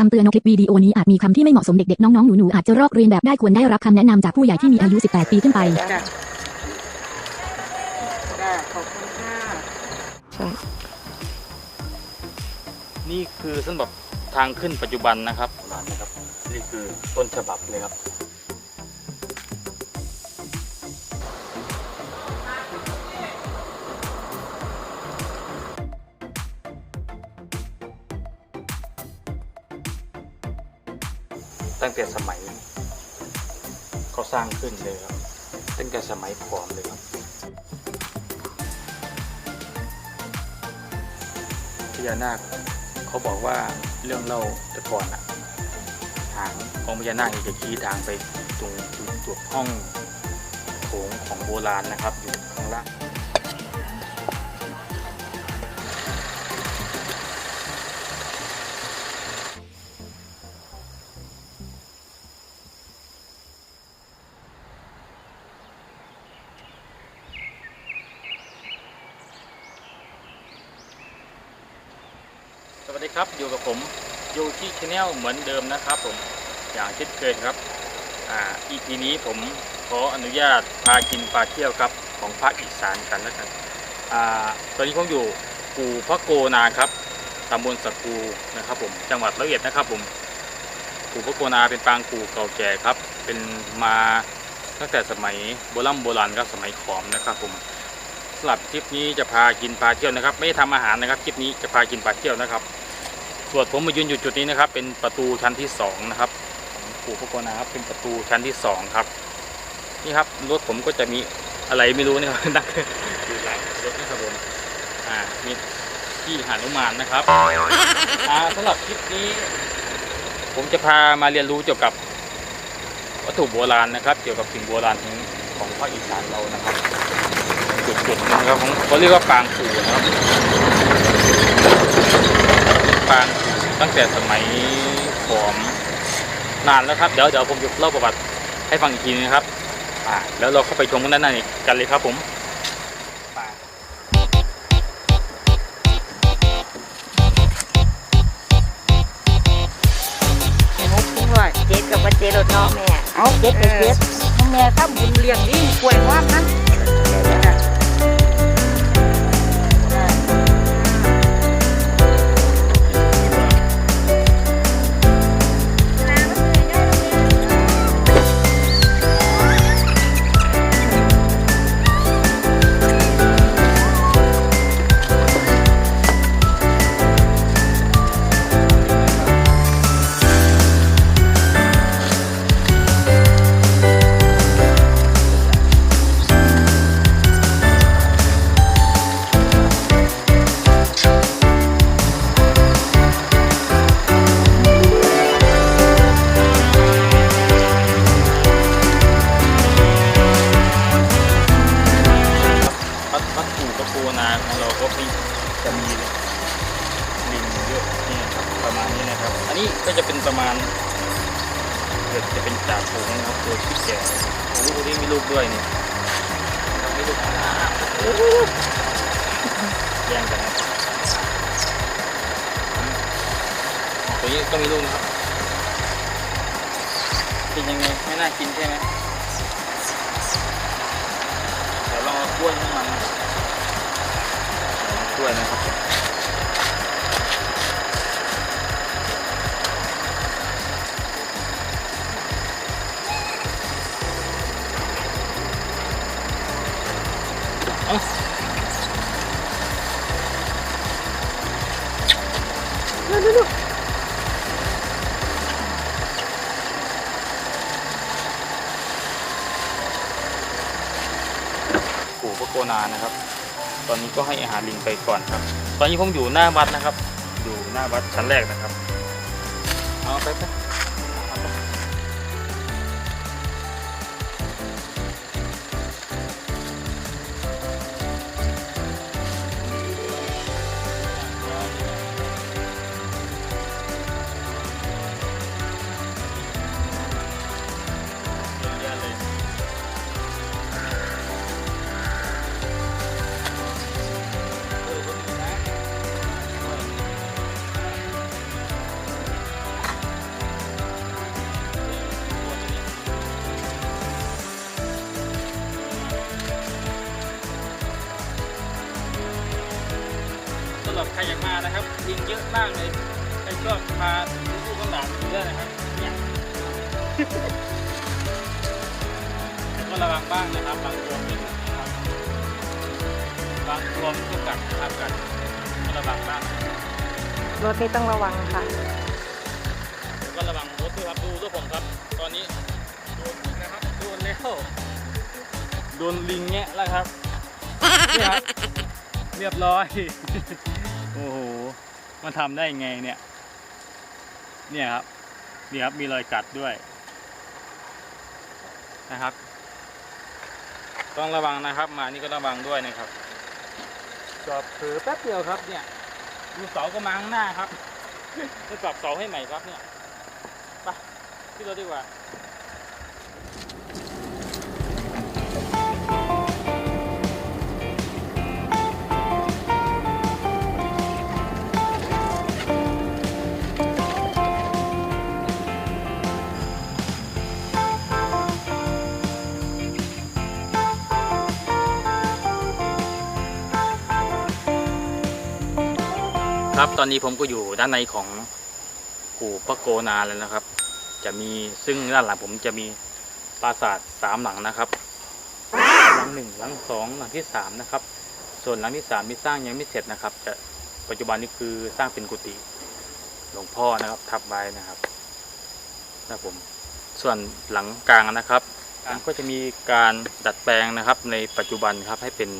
คำเตือนคลิปวิดีโอนี้อาจมีคำที่ไม่เหมาะสมเด็กๆ น้องๆ หนูๆ อาจจะลอกเรียนแบบได้ควรได้รับคำแนะนำจากผู้ใหญ่ที่มีอายุ 18 ปีขึ้นไปจ้ะจ้ะขอบคุณค่ะนี่คือสำหรับทางขึ้นปัจจุบันนะครับร้านนะครับ นี่คือต้นฉบับเลยครับ ตั้งแต่สมัยเขาสร้างขึ้นเลยครับ ตั้งแต่สมัยขอมเลยครับพญานาคเขาบอกว่าเรื่องเล่าแต่ก่อนอะหางของพญานาคจะชี้ทางไปตรงจุดห้องโถงของโบราณนะครับอยู่ข้างล่าง ดีครับอยู่กับผมอยู่ที่ช anel เหมือนเดิมนะครับผมอย่างเช่นเคยครับอ่า EP นี้ผมขออนุญาตพากินปลาเที่ยวครับของภาคอีสานกันแล้วกันอ่าตอนนี้ผมอยู่กูพระโกนาครับตำบลสะกูนะครับผมจังหวัดร้อยเอ็ดนะครับผมกูพระโกนาเป็นปางกูเก่าแก่ครับ เป็นมาตั้งแต่สมัยโบราณโบราณครับสมัยขอมนะครับผมสำหรับคลิปนี้จะพากินปลาเที่ยวนะครับ ไม่ได้ทำอาหารนะครับคลิปนี้จะพากินปลาเที่ยวนะครับ ส่วนผมมายืนอยู่จุดนี้นะครับ เป็นประตูชั้นที่สองนะครับของปู่พระโกนาครับเป็นประตูชั้นที่สองครับ นี่ครับรถผมก็จะมีอะไรไม่รู้นะครับนักอยู่หลังรถนะครับผมอ่ามีที่หานุมานนะครับอ่าสำหรับคลิปนี้ ผมจะพามาเรียนรู้เกี่ยวกับวัตถุโบราณนะครับ เกี่ยวกับสิ่งโบราณของของภาคอีสานเรานะครับ จุดๆนึงครับของเขาเรียกว่าปางปู่นะครับ ปางตั้งแต่สมัยขอมนานแล้วครับ เดี๋ยวเดี๋ยวผมจะเล่าประวัติให้ฟังอีกทีนึงนะครับ อ่า แล้วเราเข้าไปชมกันด้านในกันเลยครับผมปางหกคุณว่าเจ็ดกับว่าเจ็ดรถเนาะแม่ เอาเจ็ดเจ็ดแม่ทำบุญเลี้ยงนี่กล้วยว่านั้น ไม่น่ากินใช่ไหมเดี๋ยวลองเอากล้วยให้มันกล้วยนะครับ โกนานะครับ ตอนนี้ก็ให้อาหารลิงไปก่อนครับ ตอนนี้ผมอยู่หน้าวัดนะครับ อยู่หน้าวัดชั้นแรกนะครับ เอาไปไป รถนี้ต้องระวังค่ะแล้วก็ระวังรถด้วยครับ ดูรถผมครับ ตอนนี้โดนนะครับโดนแล้วโดนลิงแงะแล้วครับนี่ครับ เรียบร้อย โอ้โหมันทำได้ไงเนี่ย เนี่ยครับ นี่ครับ มีรอยกัดด้วย นะครับ ต้องระวังนะครับ มานี่ก็ระวังด้วยนะครับจอบเผลอแป๊บเดียวครับเนี่ย ดูเสาก็มาข้างหน้าครับจะปรับเสาให้ใหม่ครับเนี่ยไปที่รถดีกว่า ครับตอนนี้ผมก็อยู่ด้านในของกู่พระโกนาแล้วนะครับ จะมีซึ่งด้านหลังผมจะมีปราสาทสามหลังนะครับ หลังหนึ่งหลังสองหลังที่สามนะครับ ส่วนหลังที่สามที่สร้างยังไม่เสร็จนะครับ จะปัจจุบันนี้คือสร้างเป็นกุฏิหลวงพ่อนะครับทับไว้นะครับนะครับผมส่วนหลังกลางนะครับก็จะมีการดัดแปลงนะครับ ในปัจจุบันครับให้เป็น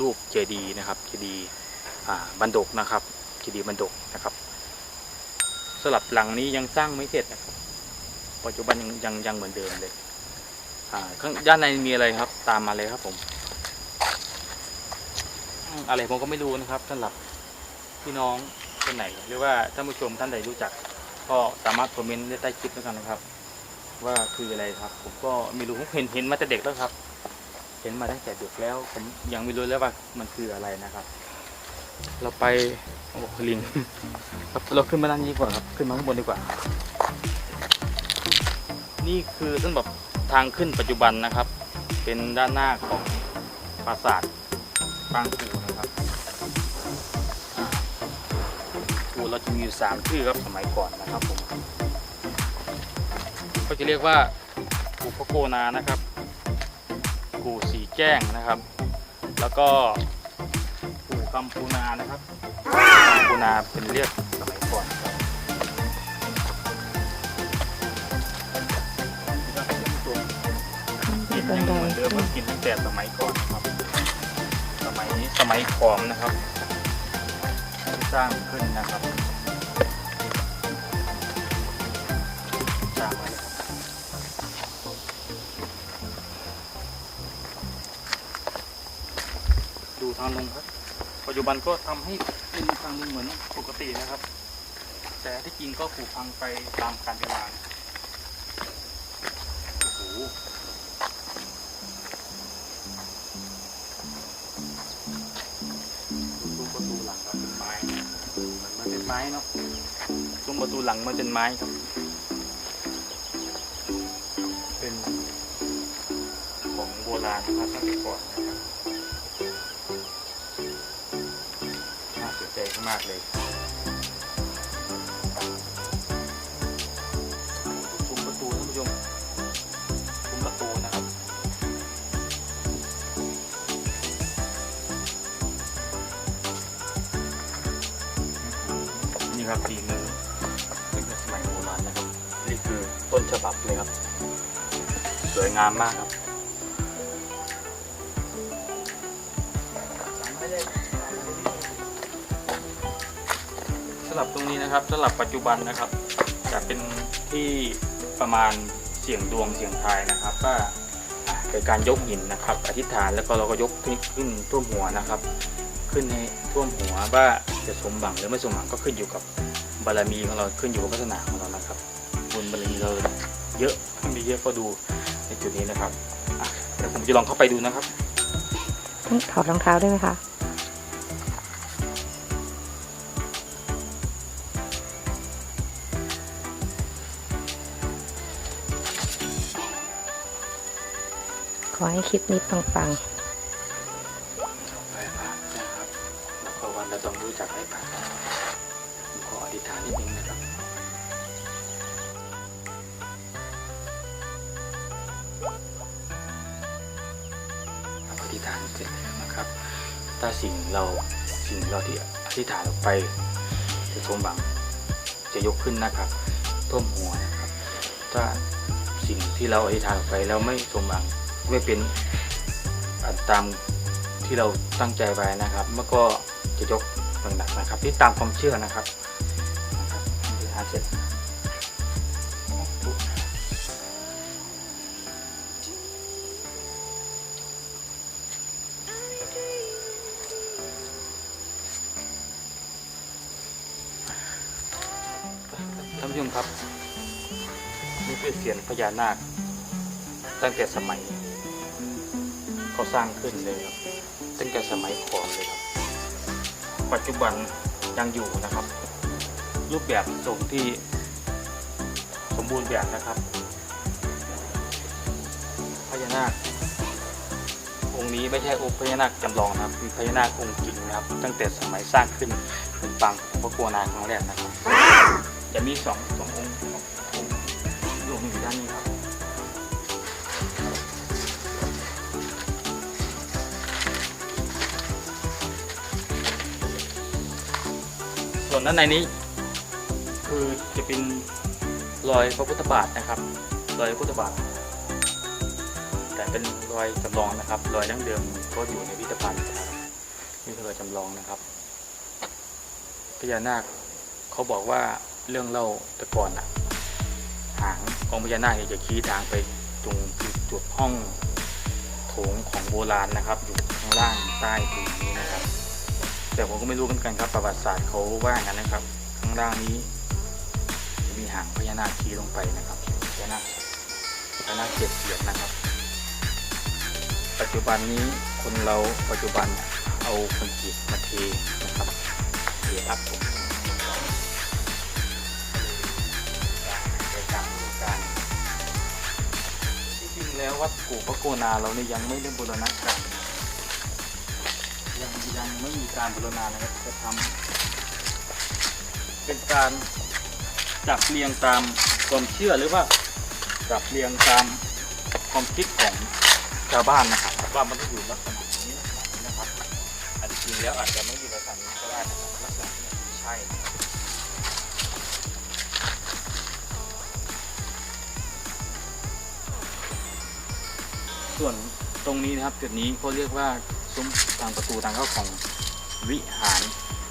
รูปเจดีย์นะครับเจดีย์บันดกนะครับ เจดีย์บันดกนะครับสลับหลังนี้ยังสร้างไม่เสร็จนะครับปัจจุบันยังยังยังเหมือนเดิมเลยอ่าข้างด้านในมีอะไรครับ ตามมาเลยครับผม อะไรผมก็ไม่รู้นะครับสำหรับพี่น้องคนไหน หรือว่าท่านผู้ชมท่านใดรู้จัก ก็สามารถคอมเมนต์ได้ใต้คลิปแล้วกันนะครับ ว่าคืออะไรครับ ผมก็ไม่รู้ผมเห็นเห็นมาแต่เด็กแล้วครับ เห็นมาตั้งแต่เด็กแล้ว ผมยังไม่รู้เลยว่ามันคืออะไรนะครับ เราไปโอ้ลิงเราขึ้นมาด้านนี้ดีกว่าครับ ขึ้นมาข้างบนดีกว่า นี่คือสำหรับทางขึ้นปัจจุบันนะครับ เป็นด้านหน้าของปราสาทปางกูนะครับกูเราจะมีอยู่สามชื่อครับสมัยก่อนนะครับผมก็จะเรียกว่ากูพะโกนานะครับ กูสีแจ้งนะครับ แล้วก็ กูคำปูนานะครับคำปูนาเป็นเรียกสมัยก่อนครับกินบันไดเหมือนเดิมก็กินตั้งแต่สมัยก่อนครับ สมัยนี้สมัยขอมนะครับสร้างขึ้นนะครับสร้างไว้แล้วครับดูทางลงครับ ปัจจุบันก็ทำให้เป็นทางลงเหมือนปกตินะครับ แต่ที่จริงก็ผุพังไปตามกาลเวลาโอ้โหซุ้มประตูหลังครับเป็นไม้มันมันเป็นไม้เนาะซุ้มประตูหลังมันเป็นไม้ครับ เป็นของโบราณนะครับตั้งแต่ก่อน มากเลยซุ้มประตูท่านผู้ชมซุ้มประตูนะครับนี่ครับฝีมือตั้งแต่สมัยโบราณนะครับ นี่คือต้นฉบับเลยครับ สวยงามมากครับำหรับตรงนี้นะครับสำหรับปัจจุบันนะครับ จะเป็นที่ประมาณเสียงดวงเสียงทายนะครับว่าอะเป็นการยกหินนะครับ อธิษฐานแล้วก็เราก็ยกขึ้นท่วมหัวนะครับ ขึ้นให้ท่วมหัวว่าจะสมหวังหรือไม่สมหวังก็ขึ้นอยู่กับบารมีของเราขึ้นอยู่กับพัฒนาของเรานะครับบุญบารมีเราเยอะถ้ามีเยอะก็ดูในจุดนี้นะครับเดี๋ยวผมจะลองเข้าไปดูนะครับถอดรองเท้าได้ไหมคะ ขอให้คลิปนี้ปังๆังขออธิษฐานนิดนึงนะครับอธิษฐานเสร็จแล้วนะครับ ถ้าสิ่งเราสิ่งเราที่อธิษฐานออกไป จะสมหวังจะยกขึ้นนะครับท่วมหัวนะครับ ถ้าสิ่งที่เราอธิษฐานออกไปแล้วไม่สมหวัง ไม่เป็นตามที่เราตั้งใจไว้นะครับมันก็จะยกหนักนะครับ ที่ตามความเชื่อนะครับนะครับอธิษฐานเสร็จท่านผู้ชมครับ นี่คือเสียนพญานาคตั้งแต่สมัย เขาสร้างขึ้นเลยครับตั้งแต่สมัยขอมเลยครับ ปัจจุบันยังอยู่นะครับ รูปแบบทรงที่สมบูรณ์แบบนะครับพญานาคองค์นี้ไม่ใช่องค์พญานาคจำลองนะครับเป็นพญานาคองค์จริงนะครับ ตั้งแต่สมัยสร้างขึ้นเป็นปางพระโกนาครั้งแรกนะครับ จะมีสองสององค์องค์รวมอยู่ด้านนี้ครับ ส่วนด้านในนี้ คือจะเป็นรอยพระพุทธบาทนะครับ รอยพระพุทธบาท แต่เป็นรอยจำลองนะครับ รอยดั้งเดิมก็อยู่ในพิพิธภัณฑ์นะครับนี่คือรอยจำลองนะครับพญานาคเขาบอกว่าเรื่องเล่าแต่ก่อนอะหางของพญานาคจะชี้ทางไปตรงจุดห้องโถงของโบราณนะครับ อยู่ข้างล่างใต้ผืนนี้นะครับ แต่ผมก็ไม่รู้เหมือนกันครับประวัติศาสตร์เขาว่าอย่างนั้นนะครับ ข้างล่างนี้จะมีหางพญานาคชี้ลงไปนะครับพญานาคพญานาคเจ็ดเสียนนะครับ ปัจจุบันนี้คนเราปัจจุบันเนี่ยเอาคอนกรีตมาเทนะครับเทอัพผมในการบริการที่จริงแล้ววัดกู่พระโกนาเราเนี่ยยังไม่ได้บูรณะกัน ยังยังไม่มีการบูรณะนะครับจะทำเป็นการจับเรียงตามความเชื่อหรือว่าจับเรียงตามความคิดของชาวบ้านนะครับว่ามันต้องอยู่ลักษณะนี้นะครับอันจริงแล้วอาจจะไม่อยู่ลักษณะนี้ก็ได้นะครับลักษณะนี้ใช่ส่วนตรงนี้นะครับจุดนี้เขาเรียกว่า ซุ้มทางประตูทางเข้าของวิหาร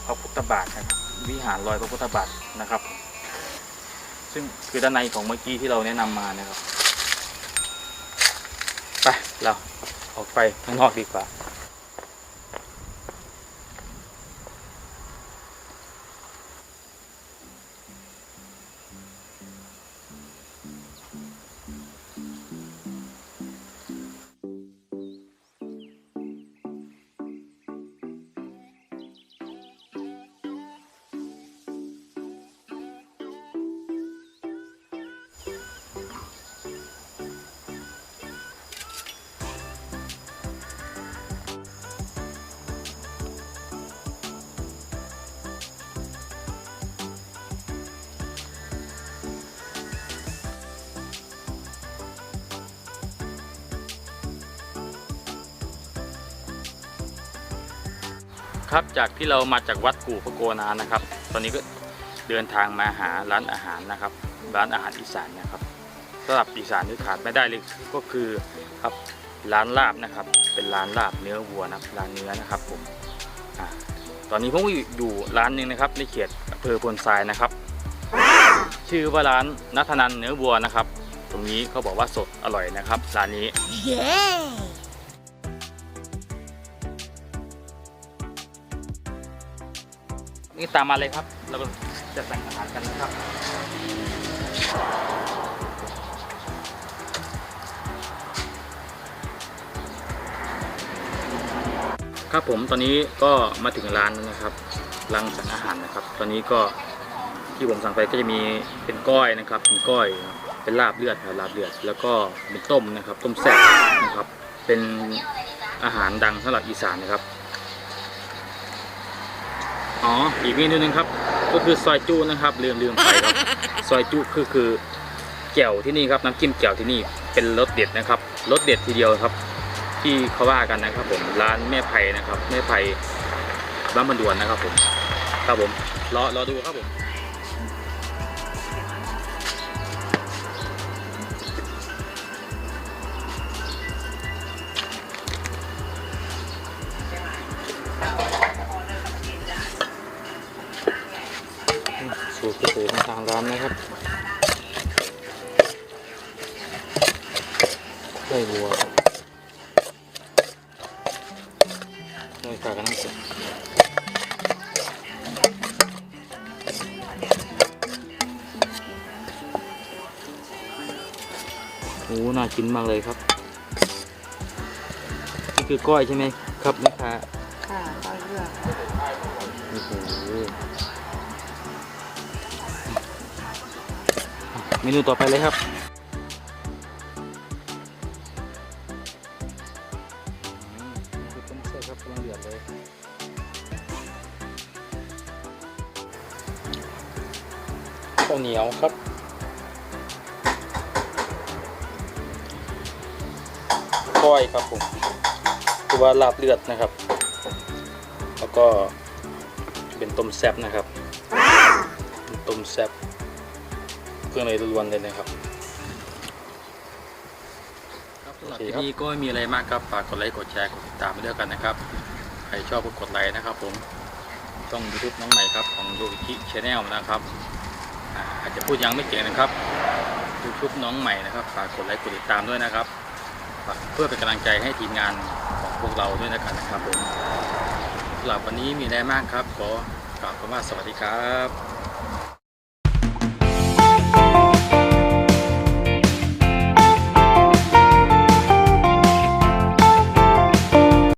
พระพุทธบาทนะครับ วิหารลอยพระพุทธบาทนะครับ ซึ่งคือด้านในของเมื่อกี้ที่เราแนะนำมานะครับ ไปเราออกไปข้างนอกดีกว่า ครับจากที่เรามาจากวัดกู่พระโกนานะครับ ตอนนี้ก็เดินทางมาหาร้านอาหารนะครับ ร้านอาหารอีสานนะครับสำหรับอีสานที่ขาดไม่ได้เลยก็คือครับร้านลาบนะครับ เป็นร้านลาบเนื้อวัวนะครับร้านเนื้อนะครับผมอตอนนี้ผมก็อยู่อยู่ร้านหนึ่งนะครับในเขตอำเภอพลทรายนะครับ ชื่อว่าร้านนัทนันเนื้อวัวนะครับ ตรงนี้เขาบอกว่าสดอร่อยนะครับร้านนี้ นี่ตามมาเลยครับ เราจะสั่งอาหารกันนะครับ ครับผมตอนนี้ก็มาถึงร้านนะครับร้านสั่งอาหารนะครับ ตอนนี้ก็ที่ผมสั่งไปก็จะมีเป็นก้อยนะครับเป็นก้อยเป็นลาบเลือดครับลาบเลือด แล้วก็เป็นต้มนะครับ ต้มแซ่บนะครับ เป็นอาหารดังสำหรับอีสานนะครับ อ๋อ อีกเมนูหนึงครับ ก็คือซอยจูนะครับลืมลืมไปครับซอยจูคือคือแจ่วที่นี่ครับน้ำจิ้มแจ่วที่นี่เป็นรสเด็ดนะครับรสเด็ดทีเดียวครับ ที่เขาว่ากันนะครับ ผมร้านแม่ไผ่นะครับ แม่ไผ่บ้านบันดวนนะครับ ผมครับผมรอรอดูครับผม พิเศษของทางร้านนะครับไส้บัวครับไส้ขากันน้ำเสร็จโอ้น่ากินมากเลยครับ นี่คือก้อยใช่ไหมครับแม่ค้าค่ะก็เลือกโอ้โห เมนูต่อไปเลยครับ คือต้มเส้นครับกำลังเดือดเลยข้าวเหนียวครับก้อยครับผมคือว่าลาบเลือดนะครับ แล้วก็เป็นต้มแซบนะครับต้มแซบ เครื่องในล้วนๆเลยนะครับครับสำหรับคลิปนี้ก็ไม่มีอะไรมากครับฝากกดไลค์กดแชร์กดติดตามไปด้วยกันนะครับใครชอบก็กดไลค์นะครับ ผมช่องยูทูบน้องใหม่ครับของโยกิชแนลนะครับอ่าอาจจะพูดยังไม่เก่งนะครับยูทูบน้องใหม่นะครับฝากกดไลค์กดติดตามด้วยนะครับฝากเพื่อเป็นกำลังใจให้ทีมงานของพวกเราด้วยนะครับนะครับผมสำหรับวันนี้มีอะไรมากครับขอกล่าวคำว่าสวัสดีครับ